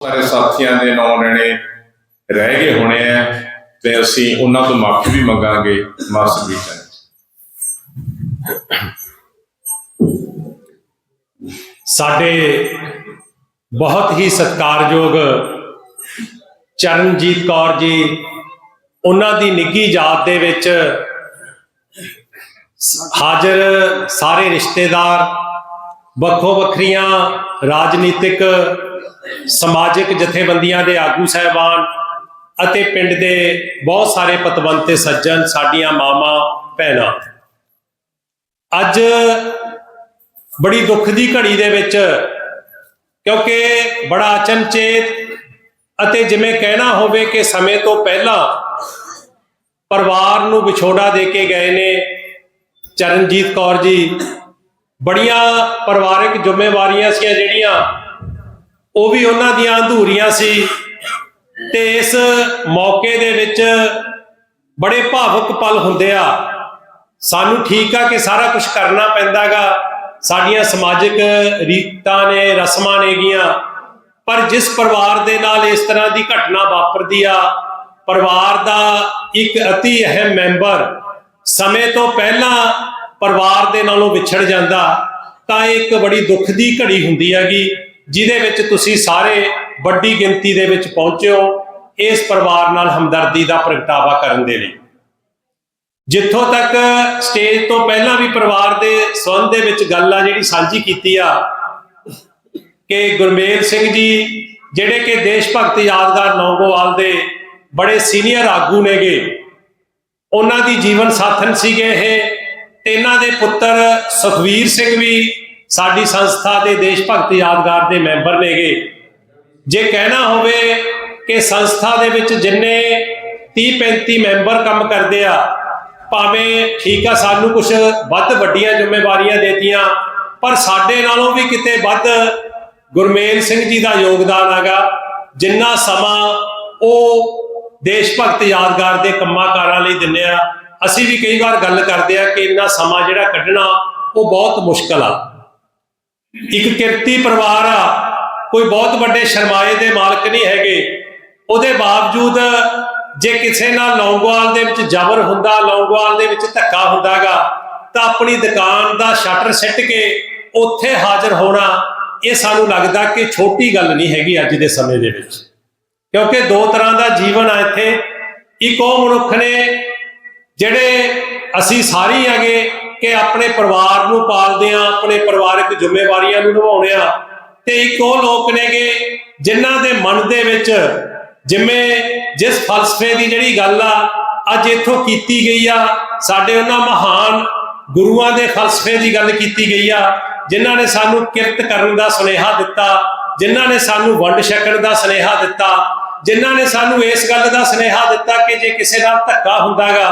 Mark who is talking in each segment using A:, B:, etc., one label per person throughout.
A: ਸਾਰੇ ਸਾਥੀਆਂ ਦੇ ਨਾਂ ਲੈਣੇ ਰਹਿ ਗਏ ਹੋਣੇ ਆ ਤੇ ਅਸੀਂ ਉਹਨਾਂ ਤੋਂ ਮਾਫੀ ਵੀ ਮੰਗਾਂਗੇ ਮਾਸਟਰ ਜੀ
B: ਸਾਡੇ ਬਹੁਤ ਹੀ ਸਤਿਕਾਰਯੋਗ ਚਰਨਜੀਤ ਕੌਰ ਜੀ, ਉਹਨਾਂ ਦੀ ਨਿੱਗੀ ਯਾਦ ਦੇ ਵਿੱਚ ਹਾਜ਼ਰ ਸਾਰੇ ਰਿਸ਼ਤੇਦਾਰ ਵੱਖੋ ਵੱਖਰੀਆਂ ਰਾਜਨੀਤਿਕ, ਸਮਾਜਿਕ ਜਥੇਬੰਦੀਆਂ ਦੇ ਆਗੂ ਸਹਿਬਾਨ ਅਤੇ ਪਿੰਡ ਦੇ ਬਹੁਤ ਸਾਰੇ ਪਤਵੰਤੇ ਸੱਜਣ ਸਾਡੀਆਂ ਮਾਵਾਂ, ਭੈਣਾਂ। ਅੱਜ ਬੜੀ ਦੁੱਖ ਦੀ ਘੜੀ ਦੇ ਵਿੱਚ ਕਿਉਂਕਿ ਬੜਾ ਅਚਨਚੇਤ ਅਤੇ ਜਿਵੇਂ ਕਹਿਣਾ ਹੋਵੇ ਕਿ ਸਮੇਂ ਤੋਂ ਪਹਿਲਾਂ ਪਰਿਵਾਰ ਨੂੰ ਵਿਛੋੜਾ ਦੇ ਕੇ ਗਏ ਨੇ ਚਰਨਜੀਤ ਕੌਰ ਜੀ ਬੜੀਆਂ ਪਰਿਵਾਰਕ ਜ਼ਿੰਮੇਵਾਰੀਆਂ ਸੀ ਜਿਹੜੀਆਂ, ਉਹ ਵੀ ਉਹਨਾਂ ਦੀਆਂ ਅਧੂਰੀਆਂ ਸੀ ਤੇ ਇਸ ਮੌਕੇ ਦੇ ਵਿੱਚ ਬੜੇ ਭਾਵੁਕ ਪਲ ਹੁੰਦੇ ਆ। ਸਾਨੂੰ ਠੀਕ ਆ ਕਿ ਸਾਰਾ ਕੁਝ ਕਰਨਾ ਪੈਂਦਾਗਾ, ਸਾਡੀਆਂ ਸਮਾਜਿਕ ਰੀਤਾਂ ਨੇ, ਰਸਮਾਂ ਨੇਗੀਆਂ ਪਰ ਜਿਸ ਪਰਿਵਾਰ ਦੇ ਨਾਲ ਇਸ ਤਰ੍ਹਾਂ ਦੀ ਘਟਨਾ ਵਾਪਰਦੀ ਆ, ਪਰਿਵਾਰ ਦਾ ਇੱਕ ਅਤੀ ਅਹਿਮ ਮੈਂਬਰ ਸਮੇਂ ਤੋਂ ਪਹਿਲਾਂ ਪਰਿਵਾਰ ਦੇ ਨਾਲੋਂ ਵਿਛੜ ਜਾਂਦਾ, ਤਾਂ ਇਹ ਇੱਕ ਬੜੀ ਦੁੱਖ ਦੀ ਘੜੀ ਹੁੰਦੀ ਹੈਗੀ, ਜਿਹਦੇ ਵਿੱਚ ਤੁਸੀਂ ਸਾਰੇ ਵੱਡੀ ਗਿਣਤੀ ਦੇ ਵਿੱਚ ਪਹੁੰਚਿਓ ਇਸ ਪਰਿਵਾਰ ਨਾਲ ਹਮਦਰਦੀ ਦਾ ਪ੍ਰਗਟਾਵਾ ਕਰਨ ਦੇ ਲਈ। ਜਿੱਥੋਂ ਤੱਕ ਸਟੇਜ ਤੋਂ ਪਹਿਲਾਂ ਵੀ ਪਰਿਵਾਰ ਦੇ ਸੰਬੰਧ ਦੇ ਵਿੱਚ ਗੱਲ ਆ ਜਿਹੜੀ ਸਾਂਝੀ ਕੀਤੀ ਆ, ਕਿ ਗੁਰਮੇਲ ਸਿੰਘ ਜੀ, ਜਿਹੜੇ ਕਿ ਦੇਸ਼ ਭਗਤ ਯਾਦਗਾਰ ਨੌਗੋਵਾਲ ਦੇ ਬੜੇ ਸੀਨੀਅਰ ਆਗੂ ਨੇਗੇ, ਉਹਨਾਂ ਦੀ ਜੀਵਨ ਸਾਥਣ ਸੀਗੇ ਇਹ। ਇਹਨਾਂ ਦੇ ਪੁੱਤਰ ਸੁਖਵੀਰ ਸਿੰਘ ਵੀ ਸਾਡੀ ਸੰਸਥਾ ਦੇ ਦੇਸ਼ ਭਗਤ ਯਾਦਗਾਰ ਦੇ ਮੈਂਬਰ ਨੇਗੇ। ਜੇ ਕਹਿਣਾ ਹੋਵੇ ਕਿ ਸੰਸਥਾ ਦੇ ਵਿੱਚ ਜਿੰਨੇ 30 35 ਮੈਂਬਰ ਕੰਮ ਕਰਦੇ ਆ, ਭਾਵੇਂ ਠੀਕ ਆ ਸਾਨੂੰ ਕੁਝ ਵੱਧ ਵੱਡੀਆਂ ਜ਼ਿੰਮੇਵਾਰੀਆਂ ਦੇਤੀਆਂ, ਪਰ ਸਾਡੇ ਨਾਲੋਂ ਵੀ ਕਿਤੇ ਵੱਧ ਗੁਰਮੇਲ ਸਿੰਘ ਜੀ ਦਾ ਯੋਗਦਾਨ ਹੈਗਾ, ਜਿੰਨਾ ਸਮਾਂ ਉਹ ਦੇਸ਼ ਭਗਤ ਯਾਦਗਾਰ ਦੇ ਕੰਮਾਂ ਕਾਰਾਂ ਲਈ ਦਿੰਦੇ ਆ ਅਸੀਂ ਵੀ ਕਈ ਵਾਰ ਗੱਲ ਕਰਦੇ ਆ ਕਿ ਇੰਨਾ ਸਮਾਂ ਜਿਹੜਾ ਕੱਢਣਾ ਉਹ ਬਹੁਤ ਮੁਸ਼ਕਲ ਆ। ਇੱਕ ਕਿਰਤੀ ਪਰਿਵਾਰ ਆ, ਕੋਈ ਬਹੁਤ ਵੱਡੇ ਸਰਮਾਏ ਦੇ ਮਾਲਕ ਨਹੀਂ ਹੈਗੇ। ਉਹਦੇ ਬਾਵਜੂਦ ਜੇ ਕਿਸੇ ਨਾਲ ਲੌਂਗਵਾਲ ਦੇ ਵਿੱਚ ਜ਼ਬਰ ਹੁੰਦਾ, ਲੌਂਗਵਾਲ ਦੇ ਵਿੱਚ ਧੱਕਾ ਹੁੰਦਾਗਾ, ਤਾਂ ਆਪਣੀ ਦੁਕਾਨ ਦਾ ਸ਼ਟਰ ਸਿੱਟ ਕੇ ਉੱਥੇ ਹਾਜ਼ਰ ਹੋਣਾ, ਇਹ ਸਾਨੂੰ ਲੱਗਦਾ ਕਿ ਛੋਟੀ ਗੱਲ ਨਹੀਂ ਹੈਗੀ ਅੱਜ ਦੇ ਸਮੇਂ ਦੇ ਵਿੱਚ। ਕਿਉਂਕਿ ਦੋ ਤਰ੍ਹਾਂ ਦਾ ਜੀਵਨ ਆ ਇੱਥੇ। ਇੱਕ ਉਹ ਮਨੁੱਖ ਨੇ ਜਿਹੜੇ ਅਸੀਂ ਸਾਰੇ ਹੈਗੇ ਕਿ ਆਪਣੇ ਪਰਿਵਾਰ ਨੂੰ ਪਾਲਦੇ ਆ ਆਪਣੇ ਪਰਿਵਾਰਕ ਜ਼ਿੰਮੇਵਾਰੀਆਂ ਨੂੰ ਨਿਭਾਉਂਦੇ ਆ ਤੇ ਇੱਕ ਉਹ ਲੋਕ ਨੇਗੇ ਜਿਨ੍ਹਾਂ ਦੇ ਮਨ ਦੇ ਵਿੱਚ ਜਿਵੇਂ ਜਿਸ ਫਲਸਫੇ ਦੀ ਜਿਹੜੀ ਗੱਲ ਆ, ਅੱਜ ਇੱਥੋਂ ਕੀਤੀ ਗਈ ਆ, ਸਾਡੇ ਉਹਨਾਂ ਮਹਾਨ ਗੁਰੂਆਂ ਦੇ ਫਲਸਫੇ ਦੀ ਗੱਲ ਕੀਤੀ ਗਈ ਆ, ਜਿਨ੍ਹਾਂ ਨੇ ਸਾਨੂੰ ਕਿਰਤ ਕਰਨ ਦਾ ਸੁਨੇਹਾ ਦਿੱਤਾ, ਜਿਨ੍ਹਾਂ ਨੇ ਸਾਨੂੰ ਵੰਡ ਛਕਣ ਦਾ ਸੁਨੇਹਾ ਦਿੱਤਾ, ਜਿਨ੍ਹਾਂ ਨੇ ਸਾਨੂੰ ਇਸ ਗੱਲ ਦਾ ਸੁਨੇਹਾ ਦਿੱਤਾ ਕਿ ਜੇ ਕਿਸੇ ਨਾਲ ਧੱਕਾ ਹੁੰਦਾਗਾ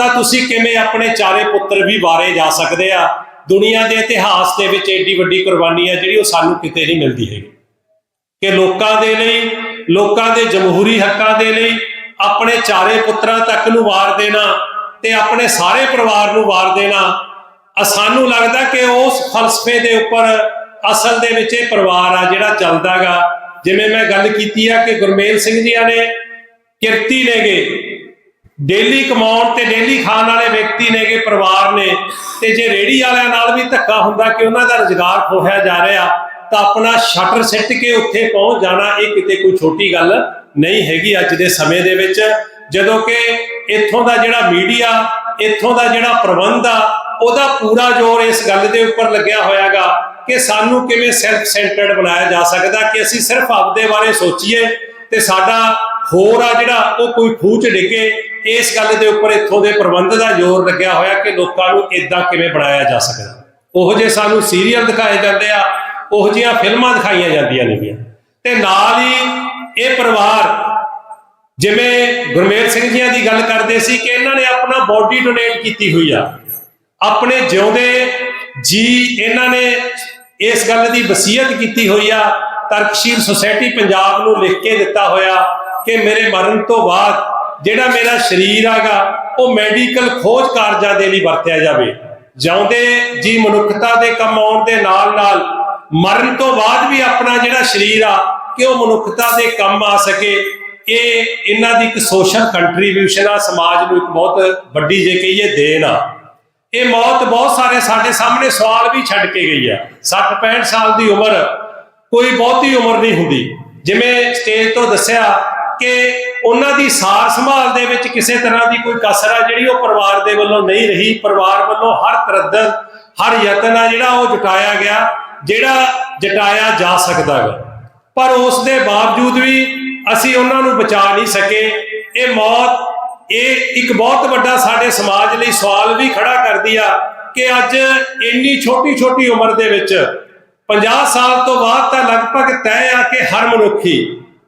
B: ਤਾਂ ਤੁਸੀਂ ਕਿਵੇਂ ਆਪਣੇ ਚਾਰੇ ਪੁੱਤਰ ਵੀ ਵਾਰੇ ਜਾ ਸਕਦੇ ਆ? ਦੁਨੀਆ ਦੇ ਇਤਿਹਾਸ ਦੇ ਵਿੱਚ ਏਡੀ ਵੱਡੀ ਕੁਰਬਾਨੀ ਆ ਜਿਹੜੀ ਉਹ ਸਾਨੂੰ ਕਿਤੇ ਨਹੀਂ ਮਿਲਦੀ ਹੈਗੀ। ਕਿ ਲੋਕਾਂ ਦੇ ਲਈ, ਲੋਕਾਂ ਦੇ ਜਮਹੂਰੀ ਹੱਕਾਂ ਦੇ ਲਈ ਆਪਣੇ ਚਾਰੇ ਪੁੱਤਰਾਂ ਤੱਕ ਨੂੰ ਵਾਰ ਦੇਣਾ ਤੇ ਆਪਣੇ ਸਾਰੇ ਪਰਿਵਾਰ ਨੂੰ ਵਾਰ ਦੇਣਾ ਸਾਨੂੰ ਲੱਗਦਾ ਕਿ ਉਸ ਫਲਸਫੇ ਦੇ ਉੱਪਰ ਅਸਲ ਦੇ ਵਿੱਚ ਇਹ ਪਰਿਵਾਰ ਆ ਜਿਹੜਾ ਚੱਲਦਾਗਾ ਜਿਵੇਂ ਮੈਂ ਗੱਲ ਕੀਤੀ ਆ ਕਿ ਗੁਰਮੇਲ ਸਿੰਘ ਜੀ ਨੇ ਕਿਰਤੀ ਨੇਗੇ ਡੇਲੀ ਕਮਾਉਣ ਤੇ ਡੇਲੀ ਖਾਣ ਵਾਲੇ ਵਿਅਕਤੀ ਨੇਗੇ, ਪਰਿਵਾਰ ਨੇ। ਤੇ ਜੇ ਰੇੜੀ ਵਾਲਿਆਂ ਨਾਲ ਵੀ ਧੱਕਾ ਹੁੰਦਾ ਕਿ ਉਹਨਾਂ ਦਾ ਰੁਜ਼ਗਾਰ ਖੋਹਿਆ ਜਾ ਰਿਹਾ, ਤਾਂ ਆਪਣਾ ਸ਼ਟਰ ਸਿੱਟ ਕੇ ਉੱਥੇ ਪਹੁੰਚ ਜਾਣਾ ਇਹ ਕਿਤੇ ਕੋਈ ਛੋਟੀ ਗੱਲ ਨਹੀਂ ਹੈਗੀ ਅੱਜ ਦੇ ਸਮੇਂ ਦੇ ਵਿੱਚ। ਜਦੋਂ ਕਿ ਇੱਥੋਂ ਦਾ ਜਿਹੜਾ ਮੀਡੀਆ, ਇੱਥੋਂ ਦਾ ਜਿਹੜਾ ਪ੍ਰਬੰਧ ਆ, ਉਹਦਾ ਪੂਰਾ ਜ਼ੋਰ ਇਸ ਗੱਲ ਦੇ ਉੱਪਰ ਲੱਗਿਆ ਹੋਇਆਗਾ ਕਿ ਸਾਨੂੰ ਕਿਵੇਂ ਸੈਲਫ ਸੈਂਟਰਡ ਬਣਾਇਆ ਜਾ ਸਕਦਾ ਕਿ ਅਸੀਂ ਸਿਰਫ ਆਪਦੇ ਬਾਰੇ ਸੋਚੀਏ ਤੇ ਸਾਡਾ ਹੋਰ ਆ ਜਿਹੜਾ ਉਹ ਕੋਈ ਖੂਚ ਡਿੱਗੇ ਇਸ ਗੱਲ ਦੇ ਉੱਪਰ ਇੱਥੋਂ ਦੇ ਪ੍ਰਬੰਧ ਦਾ ਜ਼ੋਰ ਲੱਗਿਆ ਹੋਇਆ ਕਿ ਲੋਕਾਂ ਨੂੰ ਇਦਾਂ ਕਿਵੇਂ ਬਣਾਇਆ ਜਾ ਸਕਦਾ। ਉਹੋ ਜੇ ਸਾਨੂੰ ਸੀਰੀਅਲ ਦਿਖਾਏ ਜਾਂਦੇ ਆ, ਉਹੋ ਜਿਹੀਆਂ ਫਿਲਮਾਂ ਦਿਖਾਈਆਂ ਜਾਂਦੀਆਂ ਨੇਗੀਆਂ। ਤੇ ਨਾਲ ਹੀ ਇਹ ਪਰਿਵਾਰ, ਜਿਵੇਂ ਗੁਰਮੇਲ ਸਿੰਘ ਜੀਆਂ ਦੀ ਗੱਲ ਕਰਦੇ ਸੀ ਕਿ ਇਹਨਾਂ ਨੇ ਆਪਣਾ ਬਾਡੀ ਡੋਨੇਟ ਕੀਤੀ ਹੋਈ ਆ। ਆਪਣੇ ਜਿਉਂਦੇ ਜੀ ਇਹਨਾਂ ਨੇ ਇਸ ਗੱਲ ਦੀ ਵਸੀਅਤ ਕੀਤੀ ਹੋਈ ਆ ਤਰਕਸ਼ੀਲ ਸੁਸਾਇਟੀ ਪੰਜਾਬ ਨੂੰ ਲਿਖ ਕੇ ਦਿੱਤਾ ਹੋਇਆ ਕਿ ਮੇਰੇ ਮਰਨ ਤੋਂ ਬਾਅਦ ਜਿਹੜਾ ਮੇਰਾ ਸਰੀਰ ਆਗਾ, ਉਹ ਮੈਡੀਕਲ ਖੋਜ ਕਾਰਜਾਂ ਦੇ ਲਈ ਵਰਤਿਆ ਜਾਵੇ। ਜਿਉਂਦੇ ਜੀ ਮਨੁੱਖਤਾ ਦੇ ਕੰਮ ਆਉਣ ਦੇ ਨਾਲ ਨਾਲ ਮਰਨ ਤੋਂ ਬਾਅਦ ਵੀ ਆਪਣਾ ਜਿਹੜਾ ਸਰੀਰ ਆ, ਕਿ ਉਹ ਮਨੁੱਖਤਾ ਦੇ ਕੰਮ ਆ ਸਕੇ, ਇਹ ਇਹਨਾਂ ਦੀ ਇੱਕ ਸੋਸ਼ਲ ਕੰਟਰੀਬਿਊਸ਼ਨ ਆ, ਸਮਾਜ ਨੂੰ ਇੱਕ ਬਹੁਤ ਵੱਡੀ ਜੇ ਕਹੀਏ ਦੇਣ ਆ। ਇਹ ਮੌਤ ਬਹੁਤ ਸਾਰੇ ਸਾਡੇ ਸਾਹਮਣੇ ਸਵਾਲ ਵੀ ਛੱਡ ਕੇ ਗਈ ਆ। 60 65 ਸਾਲ ਦੀ ਉਮਰ ਕੋਈ ਬਹੁਤੀ ਉਮਰ ਨਹੀਂ ਹੁੰਦੀ। ਜਿਵੇਂ ਸਟੇਜ ਤੋਂ ਦੱਸਿਆ ਕਿ ਉਹਨਾਂ ਦੀ ਸਾਰ ਸੰਭਾਲ ਦੇ ਵਿੱਚ ਕਿਸੇ ਤਰ੍ਹਾਂ ਦੀ ਕੋਈ ਕਸਰ ਆ, ਜਿਹੜੀ ਉਹ ਪਰਿਵਾਰ ਦੇ ਵੱਲੋਂ ਨਹੀਂ ਰਹੀ। ਪਰਿਵਾਰ ਵੱਲੋਂ ਹਰ ਤਰੱਦਦ ਹਰ ਯਤਨ ਆ ਜਿਹੜਾ ਉਹ ਜਟਾਇਆ ਗਿਆ, ਜਿਹੜਾ ਜਟਾਇਆ ਜਾ ਸਕਦਾ ਹੈ ਪਰ ਉਸ ਦੇ ਬਾਵਜੂਦ ਵੀ ਅਸੀਂ ਉਹਨਾਂ ਨੂੰ ਬਚਾ ਨਹੀਂ ਸਕੇ। ਇਹ ਮੌਤ, ਇਹ ਇੱਕ ਬਹੁਤ ਵੱਡਾ ਸਾਡੇ ਸਮਾਜ ਲਈ ਸਵਾਲ ਵੀ ਖੜਾ ਕਰਦੀ ਆ ਕਿ ਅੱਜ ਇੰਨੀ ਛੋਟੀ ਛੋਟੀ ਉਮਰ ਦੇ ਵਿੱਚ 50 ਸਾਲ ਤੋਂ ਬਾਅਦ ਤਾਂ ਲਗਭਗ ਤੈਅ ਆ ਕਿ ਹਰ ਮਨੁੱਖੀ,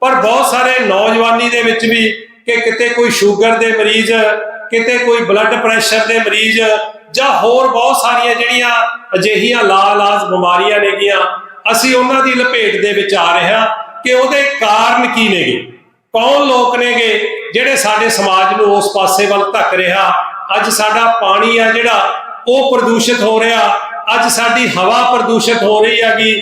B: ਪਰ ਬਹੁਤ ਸਾਰੇ ਨੌਜਵਾਨੀ ਦੇ ਵਿੱਚ ਵੀ ਕਿ ਕਿਤੇ ਕੋਈ ਸ਼ੂਗਰ ਦੇ ਮਰੀਜ਼, ਕਿਤੇ ਕੋਈ ਬਲੱਡ ਪ੍ਰੈਸ਼ਰ ਦੇ ਮਰੀਜ਼, ਜਾਂ ਹੋਰ ਬਹੁਤ ਸਾਰੀਆਂ ਜਿਹੜੀਆਂ ਅਜਿਹੀਆਂ ਲਾਲਾਜ ਬਿਮਾਰੀਆਂ ਨੇਗੀਆਂ, ਅਸੀਂ ਉਹਨਾਂ ਦੀ ਲਪੇਟ ਦੇ ਵਿੱਚ ਆ ਰਹੇ ਹਾਂ ਕਿ ਉਹਦੇ ਕਾਰਨ ਕੀ ਨੇਗੇ? ਕੌਣ ਲੋਕ ਨੇਗੇ ਜਿਹੜੇ ਸਾਡੇ ਸਮਾਜ ਨੂੰ ਉਸ ਪਾਸੇ ਵੱਲ ਧੱਕ ਰਿਹਾ? ਅੱਜ ਸਾਡਾ ਪਾਣੀ ਆ ਜਿਹੜਾ, ਉਹ ਪ੍ਰਦੂਸ਼ਿਤ ਹੋ ਰਿਹਾ ਅੱਜ ਸਾਡੀ ਹਵਾ ਪ੍ਰਦੂਸ਼ਿਤ ਹੋ ਰਹੀ ਹੈਗੀ।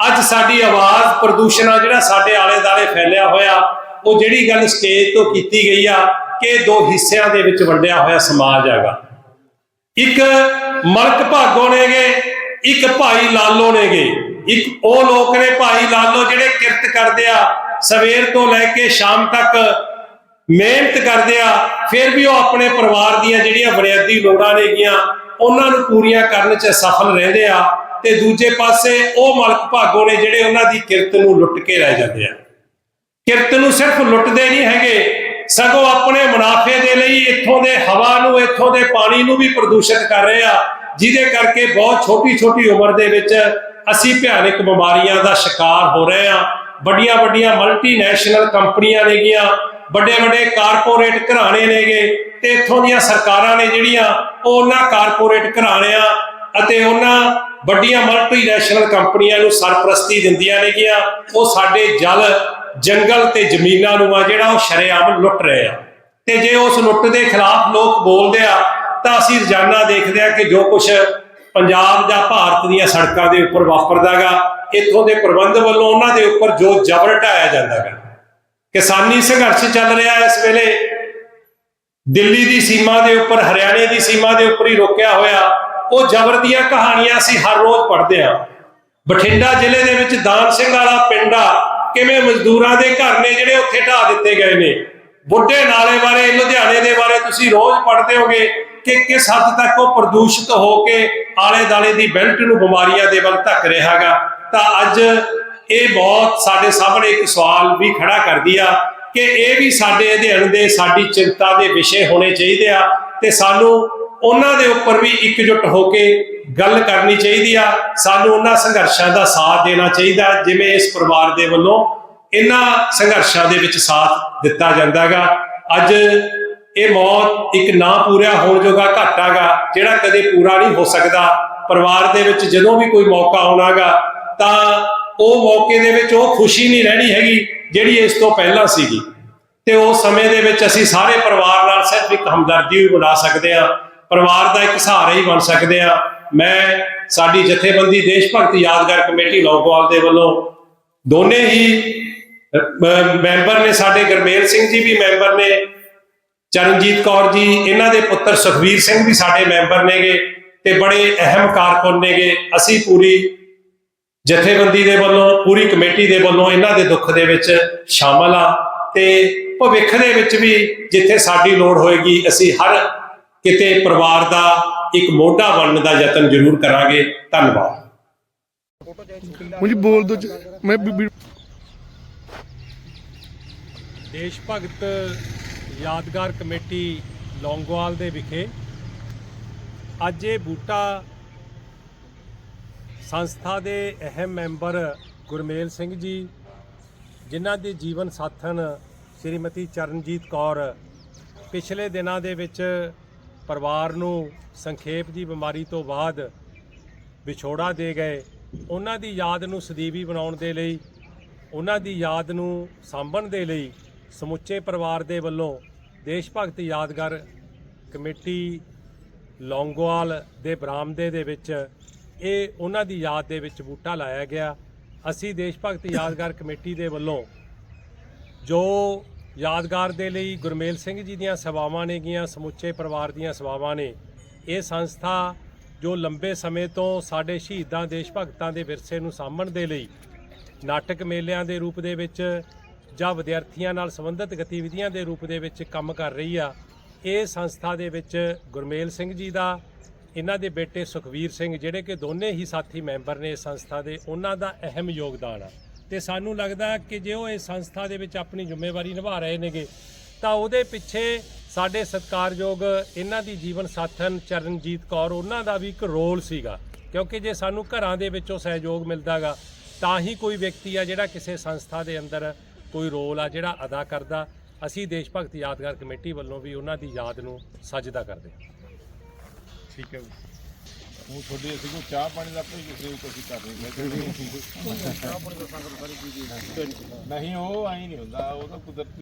B: ਅੱਜ ਸਾਡੀ ਆਵਾਜ਼ ਪ੍ਰਦੂਸ਼ਣ ਆ ਜਿਹੜਾ ਸਾਡੇ ਆਲੇ ਦਾਲੇ ਫੈਲਿਆ ਹੋਇਆ, ਉਹ ਜਿਹੜੀ ਗੱਲ ਸਟੇਜ ਤੋਂ ਕੀਤੀ ਗਈ ਆ, ਕਿ ਦੋ ਹਿੱਸਿਆਂ ਦੇ ਵਿੱਚ ਵੰਡਿਆ ਹੋਇਆ ਸਮਾਜ ਹੈਗਾ। ਇੱਕ ਮਲਕ ਭਾਗੋ ਨੇਗੇ, ਇੱਕ ਭਾਈ ਲਾਲੋ ਨੇਗੇ। ਇੱਕ ਉਹ ਲੋਕ ਨੇ ਭਾਈ ਲਾਲੋ ਜਿਹੜੇ ਕਿਰਤ ਕਰਦੇ ਆ, ਸਵੇਰ ਤੋਂ ਲੈ ਕੇ ਸ਼ਾਮ ਤੱਕ ਮਿਹਨਤ ਕਰਦੇ ਆ, ਫਿਰ ਵੀ ਉਹ ਆਪਣੇ ਪਰਿਵਾਰ ਦੀਆਂ ਜਿਹੜੀਆਂ ਬੁਨਿਆਦੀ ਲੋੜਾਂ ਨੇਗੀਆਂ ਉਹਨਾਂ ਨੂੰ ਪੂਰੀਆਂ ਕਰਨ 'ਚ ਸਫਲ ਰਹਿੰਦੇ ਆ ਤੇ ਦੂਜੇ ਪਾਸੇ ਉਹ ਮਲਕ ਭਾਗੋ ਨੇ ਜਿਹੜੇ ਉਹਨਾਂ ਦੀ ਕਿਰਤ ਨੂੰ ਲੁੱਟ ਕੇ ਰਹਿ ਜਾਂਦੇ ਆ। ਕਿਰਤ ਨੂੰ ਸਿਰਫ ਲੁੱਟਦੇ ਨਹੀਂ ਹੈਗੇ, ਸਗੋਂ ਆਪਣੇ ਮੁਨਾਫੇ ਦੇ ਲਈ ਇੱਥੋਂ ਦੇ ਹਵਾ ਨੂੰ, ਇੱਥੋਂ ਦੇ ਪਾਣੀ ਨੂੰ ਵੀ ਪ੍ਰਦੂਸ਼ਿਤ ਕਰ ਰਹੇ ਆ, ਜਿਹਦੇ ਕਰਕੇ ਬਹੁਤ ਛੋਟੀ ਛੋਟੀ ਉਮਰ ਦੇ ਵਿੱਚ ਅਸੀਂ ਭਿਆਨਕ ਬਿਮਾਰੀਆਂ ਦਾ ਸ਼ਿਕਾਰ ਹੋ ਰਹੇ ਆ। ਵੱਡੀਆਂ ਵੱਡੀਆਂ ਮਲਟੀਨੈਸ਼ਨਲ ਕੰਪਨੀਆਂ ਨੇਗੀਆਂ ਵੱਡੇ ਵੱਡੇ ਕਾਰਪੋਰੇਟ ਘਰਾਣੇ ਨੇਗੇ ਤੇ ਇੱਥੋਂ ਦੀਆਂ ਸਰਕਾਰਾਂ ਨੇ ਜਿਹੜੀਆਂ ਉਹ ਉਹਨਾਂ ਕਾਰਪੋਰੇਟ ਘਰਾਣਿਆਂ ਅਤੇ ਉਹਨਾਂ ਵੱਡੀਆਂ ਮਲਟੀਨੈਸ਼ਨਲ ਕੰਪਨੀਆਂ ਨੂੰ ਸਰਪ੍ਰਸਤੀ ਦਿੰਦੀਆਂ ਨੇਗੀਆਂ, ਉਹ ਸਾਡੇ ਜਲ, ਜੰਗਲ ਤੇ ਜ਼ਮੀਨਾਂ ਨੂੰ ਆ ਜਿਹੜਾ ਉਹ ਸ਼ਰੇਆਮ ਲੁੱਟ ਰਹੇ ਆ। ਤੇ ਜੇ ਉਸ ਲੁੱਟ ਦੇ ਖਿਲਾਫ ਲੋਕ ਬੋਲਦੇ ਆ, ਤਾਂ ਅਸੀਂ ਰੋਜ਼ਾਨਾ ਦੇਖਦੇ ਆ ਕਿ ਜੋ ਕੁਝ ਪੰਜਾਬ ਜਾਂ ਭਾਰਤ ਦੀਆਂ ਸੜਕਾਂ ਦੇ ਉੱਪਰ ਵਾਪਰਦਾਗਾ, ਇੱਥੋਂ ਦੇ ਪ੍ਰਬੰਧ ਵੱਲੋਂ ਉਹਨਾਂ ਦੇ ਉੱਪਰ ਜੋ ਜ਼ਬਰ ਢਾਇਆ ਜਾਂਦਾਗਾ। ਕਿਸਾਨੀ ਸੰਘਰਸ਼ ਚੱਲ ਰਿਹਾ ਇਸ ਵੇਲੇ। ਦਿੱਲੀ ਦੀ ਸੀਮਾ ਦੇ ਉੱਪਰ, ਹਰਿਆਣੇ ਦੀ ਸੀਮਾ ਦੇ ਉੱਪਰ ਹੀ ਰੋਕਿਆ ਹੋਇਆ। ਉਹ ਜ਼ਬਰ ਦੀਆਂ ਕਹਾਣੀਆਂ ਅਸੀਂ ਹਰ ਰੋਜ਼ ਪੜ੍ਹਦੇ ਹਾਂ। ਬਠਿੰਡਾ ਜ਼ਿਲ੍ਹੇ ਦੇ ਵਿੱਚ ਦਾਨ ਸਿੰਘ ਵਾਲਾ ਪਿੰਡ ਆ। ਕਿਵੇਂ ਮਜ਼ਦੂਰਾਂ ਦੇ ਘਰ ਨੇ ਜਿਹੜੇ ਉੱਥੇ ਢਾ ਦਿੱਤੇ ਗਏ ਨੇ? ਬੁੱਢੇ ਨਾਲੇ ਬਾਰੇ, ਲੁਧਿਆਣੇ ਦੇ ਬਾਰੇ ਤੁਸੀਂ ਰੋਜ਼ ਪੜ੍ਹਦੇ ਹੋਗੇ ਕਿ ਕਿਸ ਹੱਦ ਤੱਕ ਉਹ ਪ੍ਰਦੂਸ਼ਿਤ ਹੋ ਕੇ ਆਲੇ ਦਾਲੇ ਦੀ ਬੈਲਟ ਨੂੰ ਬਿਮਾਰੀਆਂ ਦੇ ਵੱਲ ਧੱਕ ਰਿਹਾਗਾ ਤਾਂ ਅੱਜ ਇਹ ਬਹੁਤ ਸਾਡੇ ਸਾਹਮਣੇ ਇੱਕ ਸਵਾਲ ਵੀ ਖੜਾ ਕਰਦੀ ਆ ਕਿ ਇਹ ਵੀ ਸਾਡੇ ਅਧਿਐਨ ਦੇ ਸਾਡੀ ਚਿੰਤਾ ਦੇ ਵਿਸ਼ੇ ਹੋਣੇ ਚਾਹੀਦੇ ਆ ਤੇ ਸਾਨੂੰ ਉਹਨਾਂ ਦੇ ਉੱਪਰ ਵੀ ਇਕਜੁੱਟ ਹੋ ਕੇ ਗੱਲ ਕਰਨੀ ਚਾਹੀਦੀ ਆ। ਸਾਨੂੰ ਉਹਨਾਂ ਸੰਘਰਸ਼ਾਂ ਦਾ ਸਾਥ ਦੇਣਾ ਚਾਹੀਦਾ ਜਿਵੇਂ ਇਸ ਪਰਿਵਾਰ ਦੇ ਵੱਲੋਂ ਇਹਨਾਂ ਸੰਘਰਸ਼ਾਂ ਦੇ ਵਿੱਚ ਸਾਥ ਦਿੱਤਾ ਜਾਂਦਾਗਾ ਅੱਜ ਇਹ ਮੌਤ ਇੱਕ ਨਾ ਪੂਰਾ ਹੋਣ ਜੋਗਾ ਘਾਟਾਗਾ ਜਿਹੜਾ ਕਦੇ ਪੂਰਾ ਨਹੀਂ ਹੋ ਸਕਦਾ। ਪਰਿਵਾਰ ਦੇ ਵਿੱਚ ਜਦੋਂ ਵੀ ਕੋਈ ਮੌਕਾ ਆਉਣਾਗਾ ਤਾਂ ਉਹ ਮੌਕੇ ਦੇ ਵਿੱਚ ਉਹ ਖੁਸ਼ੀ ਨਹੀਂ ਰਹਿਣੀ ਹੈਗੀ ਜਿਹੜੀ ਇਸ ਤੋਂ ਪਹਿਲਾਂ ਸੀਗੀ। ਤੇ ਉਸ ਸਮੇਂ ਦੇ ਵਿੱਚ ਅਸੀਂ ਸਾਰੇ ਪਰਿਵਾਰ ਨਾਲ ਸਿਰਫ ਇੱਕ ਹਮਦਰਦੀ ਵੀ ਬਣਾ ਸਕਦੇ ਆ ਪਰਿਵਾਰ ਦਾ ਇੱਕ ਸਹਾਰਾ ਹੀ ਬਣ ਸਕਦੇ ਆ ਮੈਂ, ਸਾਡੀ ਜਥੇਬੰਦੀ, ਦੇਸ਼ ਭਗਤ ਯਾਦਗਾਰ ਕਮੇਟੀ ਲੌਂਗੋਵਾਲ ਦੇ ਵੱਲੋਂ ਦੋਨੇ ਹੀ ਮੈਂਬਰ ਨੇ ਸਾਡੇ ਗਰਮੇਲ ਸਿੰਘ ਜੀ ਵੀ ਮੈਂਬਰ ਨੇ, ਚਰਨਜੀਤ ਕੌਰ ਜੀ, ਇਹਨਾਂ ਦੇ ਪੁੱਤਰ ਸੁਖਵੀਰ ਸਿੰਘ ਵੀ ਸਾਡੇ ਮੈਂਬਰ ਨੇਗੇ ਤੇ ਬੜੇ ਅਹਿਮ ਕਾਰਕੁਨ ਨੇਗੇ। ਅਸੀਂ ਪੂਰੀ ਜਥੇਬੰਦੀ ਦੇ ਵੱਲੋਂ ਪੂਰੀ ਕਮੇਟੀ ਦੇ ਵੱਲੋਂ ਇਹਨਾਂ ਦੇ ਦੁੱਖ ਦੇ ਵਿੱਚ ਸ਼ਾਮਲ ਆ ਤੇ ਭਵਿੱਖ ਦੇ ਵਿੱਚ ਵੀ ਜਿੱਥੇ ਸਾਡੀ ਲੋੜ ਹੋਏਗੀ ਅਸੀਂ ਹਰ ਕਿਤੇ ਪਰਿਵਾਰ ਦਾ ਇੱਕ ਮੋਢਾ ਬਣਨ ਦਾ ਯਤਨ ਜ਼ਰੂਰ ਕਰਾਂਗੇ। ਧੰਨਵਾਦ।
C: ਮੁਝੇ ਬੋਲ ਦੋ ਮੈਂ
B: ਦੇਸ਼ ਭਗਤ ਯਾਦਗਾਰ ਕਮੇਟੀ ਲੌਂਗੋਵਾਲ ਦੇ ਵਿਖੇ ਅੱਜ ਇਹ ਬੂਟਾ ਸੰਸਥਾ ਦੇ ਅਹਿਮ ਮੈਂਬਰ ਗੁਰਮੇਲ ਸਿੰਘ ਜੀ, ਜਿਨ੍ਹਾਂ ਦੇ ਜੀਵਨ ਸਾਥਣ ਸ਼੍ਰੀਮਤੀ ਚਰਨਜੀਤ ਕੌਰ, ਪਿਛਲੇ ਦਿਨਾਂ ਦੇ ਵਿੱਚ ਪਰਿਵਾਰ ਨੂੰ ਸੰਖੇਪ ਦੀ ਬਿਮਾਰੀ ਤੋਂ ਬਾਅਦ ਵਿਛੋੜਾ ਦੇ ਗਏ। ਉਹਨਾਂ ਦੀ ਯਾਦ ਨੂੰ ਸਦੀਵੀ ਬਣਾਉਣ ਦੇ ਲਈ, ਉਹਨਾਂ ਦੀ ਯਾਦ ਨੂੰ ਸਾਂਭਣ ਦੇ ਲਈ ਸਮੁੱਚੇ ਪਰਿਵਾਰ ਦੇ ਵੱਲੋਂ ਦੇਸ਼ ਭਗਤ ਯਾਦਗਾਰ ਕਮੇਟੀ ਲੌਂਗੋਵਾਲ ਦੇ ਬਰਾਮਦੇ ਦੇ ਵਿੱਚ ਇਹ ਉਹਨਾਂ ਦੀ ਯਾਦ ਦੇ ਵਿੱਚ ਬੂਟਾ ਲਾਇਆ ਗਿਆ। ਅਸੀਂ ਦੇਸ਼ ਭਗਤ ਯਾਦਗਾਰ ਕਮੇਟੀ ਦੇ ਵੱਲੋਂ ਜੋ ਯਾਦਗਾਰ ਦੇ ਲਈ ਗੁਰਮੇਲ ਸਿੰਘ ਜੀ ਦੀਆਂ ਸੇਵਾਵਾਂ ਨੇਗੀਆਂ ਸਮੁੱਚੇ ਪਰਿਵਾਰ ਦੀਆਂ ਸੇਵਾਵਾਂ ਨੇ, ਇਹ ਸੰਸਥਾ ਜੋ ਲੰਬੇ ਸਮੇਂ ਤੋਂ ਸਾਡੇ ਸ਼ਹੀਦਾਂ ਦੇਸ਼ ਭਗਤਾਂ ਦੇ ਵਿਰਸੇ ਨੂੰ ਸਾਂਭਣ ਦੇ ਲਈ ਨਾਟਕ ਮੇਲਿਆਂ ਦੇ ਰੂਪ ਦੇ ਵਿੱਚ ਜਾਂ ਵਿਦਿਆਰਥੀਆਂ ਨਾਲ ਸੰਬੰਧਿਤ ਗਤੀਵਿਧੀਆਂ ਦੇ ਰੂਪ ਦੇ ਵਿੱਚ ਕੰਮ ਕਰ ਰਹੀ ਆ, ਇਹ ਸੰਸਥਾ ਦੇ ਵਿੱਚ ਗੁਰਮੇਲ ਸਿੰਘ ਜੀ ਦਾ ਇਹਨਾਂ ਦੇ ਬੇਟੇ ਸੁਖਵੀਰ ਸਿੰਘ, ਜਿਹੜੇ ਕਿ ਦੋਨੇ ਹੀ ਸਾਥੀ ਮੈਂਬਰ ਨੇ ਇਸ ਸੰਸਥਾ ਦੇ, ਉਹਨਾਂ ਦਾ ਅਹਿਮ ਯੋਗਦਾਨ ਆ। ਤੇ ਸਾਨੂੰ ਲੱਗਦਾ ਕਿ ਜੇ ਉਹ ਇਸ ਸੰਸਥਾ ਦੇ ਵਿੱਚ ਆਪਣੀ ਜ਼ਿੰਮੇਵਾਰੀ ਨਿਭਾ ਰਹੇ ਨੇਗੇ, ਤਾਂ ਉਹਦੇ ਪਿੱਛੇ ਸਾਡੇ ਸਤਿਕਾਰਯੋਗ ਇਹਨਾਂ ਦੀ ਜੀਵਨ ਸਾਥਣ ਚਰਨਜੀਤ ਕੌਰ, ਉਹਨਾਂ ਦਾ ਵੀ ਇੱਕ ਰੋਲ ਸੀਗਾ। ਕਿਉਂਕਿ ਜੇ ਸਾਨੂੰ ਘਰਾਂ ਦੇ ਵਿੱਚੋਂ ਸਹਿਯੋਗ ਮਿਲਦਾਗਾ, ਤਾਂ ਹੀ ਕੋਈ ਵਿਅਕਤੀ ਆ ਜਿਹੜਾ ਕਿਸੇ ਸੰਸਥਾ ਦੇ ਅੰਦਰ ਕੋਈ ਰੋਲ ਆ ਜਿਹੜਾ ਅਦਾ ਕਰਦਾ। ਅਸੀਂ ਦੇਸ਼ ਭਗਤ ਯਾਦਗਾਰ ਕਮੇਟੀ ਵੱਲੋਂ ਵੀ ਉਹਨਾਂ ਦੀ ਯਾਦ ਨੂੰ ਸਜਦਾ ਕਰਦੇ ਹਾਂ।
C: ਠੀਕ ਹੈ
D: ਉਹ ਤੁਹਾਡੇ ਅਸੀਂ ਕੋਈ ਚਾਹ ਪਾਣੀ ਦਾ ਕੋਈ ਕਿਸੇ ਕੁਝ ਕਰ ਰਹੇ ਚਾਹ ਪਾਣੀ ਦਾ ਸੰਗਤ ਸਾਰੀ ਚੀਜ਼ ਨਹੀਂ ਉਹ ਆਈ ਨਹੀਂ ਹੁੰਦਾ ਉਹ ਤਾਂ ਕੁਦਰਤੀ